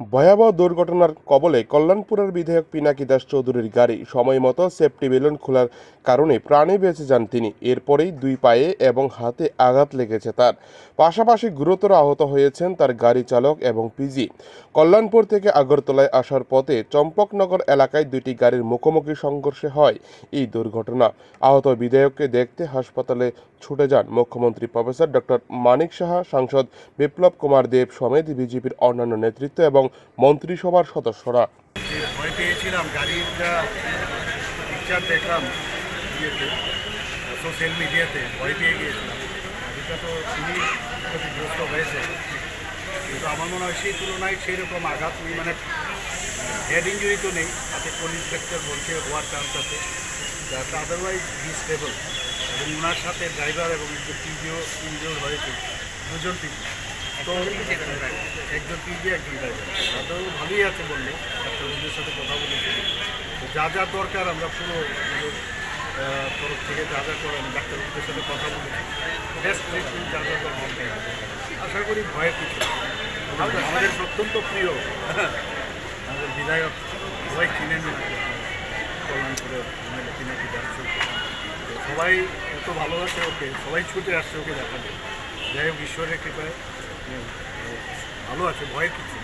ভয়াবহ দুর্ঘটনার কবলে কল্যাণপুরের বিধায়ক পিনাকি দাস চৌধুরীর গাড়ি সময় মতো সেফটি বেলুন খোলার কারণে প্রাণে বেঁচে যান তিনি। এরপরেই দুই পায়ে এবং হাতে আঘাত লেগেছে তার। পাশাপাশি গুরুতর আহত হয়েছেন তার গাড়ি চালক এবং পিজি। কল্যাণপুর থেকে আগরতলায় আসার পথে চম্পকনগর এলাকায় দুটি গাড়ির মুখোমুখি সংঘর্ষে হয় এই দুর্ঘটনা। আহত বিধায়ককে দেখতে হাসপাতালে ছুটে যান মুখ্যমন্ত্রী প্রফেসর ডক্টর মানিক সাহা, সাংসদ বিপ্লব কুমার দেব সমেত বিজেপির অন্যান্য নেতৃত্ব এবং মন্ত্রিসভার সদস্যরা। যে ভয় পেয়েছিলাম, গাড়ির যা পিকচার দেখলাম ইয়েতে সোশ্যাল মিডিয়াতে ভয় পেয়ে গিয়েছিলাম। গাড়িটা তো খুবই হয়েছে। কিন্তু আমার মনে হয় সেই তুলনায় সেই রকম আঘাত নেই মানে হেড ইঞ্জুরি তো নেই, তাতে পুলিশ ইন্সপেক্টর বলছে হওয়ার চান্স আছে। যাতে আদারওয়াইজ হি স্টেবল এবং ওনার সাথে ড্রাইভার এবং একজন পিজিও ইনজিওর হয়েছে, দুজন পিজি তো একজন পিজি একজন ড্রাইভার তাতেও ভালোই আছে বলল ডাক্তারবাবুদের সাথে কথা বলেছি। যা যা দরকার আমরা পুরো তরফ থেকে যা যা করেন ডাক্তারবাবুদের সাথে কথা বলেছি। বেস্ট ট্রিটমেন্ট যা যা দরকার আশা করি ভয়ের কিছু। আমাদের অত্যন্ত প্রিয়, আমাদের বিধায়ক সবাই চিনেন কল্যাণপুরের পিনাকি যাচ্ছে সবাই এত ভালোবাসে ওকে, সবাই ছুটে আসছে ওকে দেখাতে। যাই হোক, ঈশ্বরের কৃপায়। ভালো আছে ভয়ের কিছু